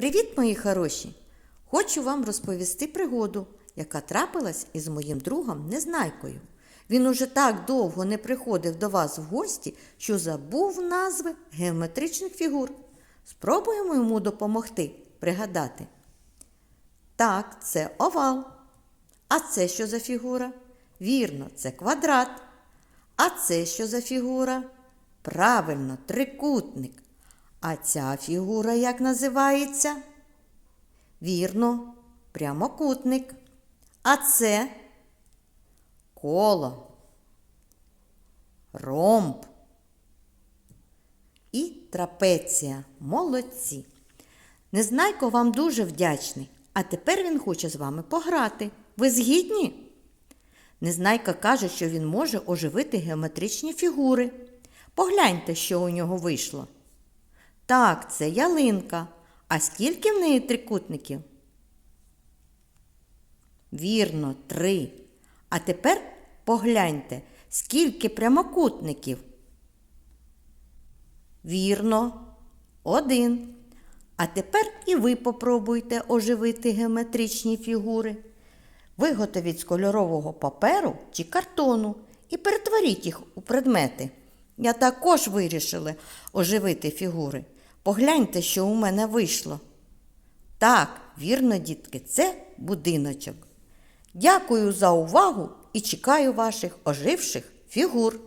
Привіт, мої хороші! Хочу вам розповісти пригоду, яка трапилась із моїм другом Незнайкою. Він уже так довго не приходив до вас в гості, що забув назви геометричних фігур. Спробуємо йому допомогти пригадати. Так, це овал. А це що за фігура? Вірно, це квадрат. А це що за фігура? Правильно, трикутник. А ця фігура як називається? Вірно, прямокутник. А це коло, ромб і трапеція. Молодці. Незнайко вам дуже вдячний, а тепер він хоче з вами пограти. Ви згідні? Незнайка каже, що він може оживити геометричні фігури. Погляньте, що у нього вийшло. Так, це ялинка. А скільки в неї трикутників? Вірно, три. А тепер погляньте, скільки прямокутників. Вірно, один. А тепер і ви попробуйте оживити геометричні фігури. Виготовіть з кольорового паперу чи картону і перетворіть їх у предмети. Я також вирішила оживити фігури. Погляньте, що у мене вийшло. Так, вірно, дітки, це будиночок. Дякую за увагу і чекаю ваших оживших фігур.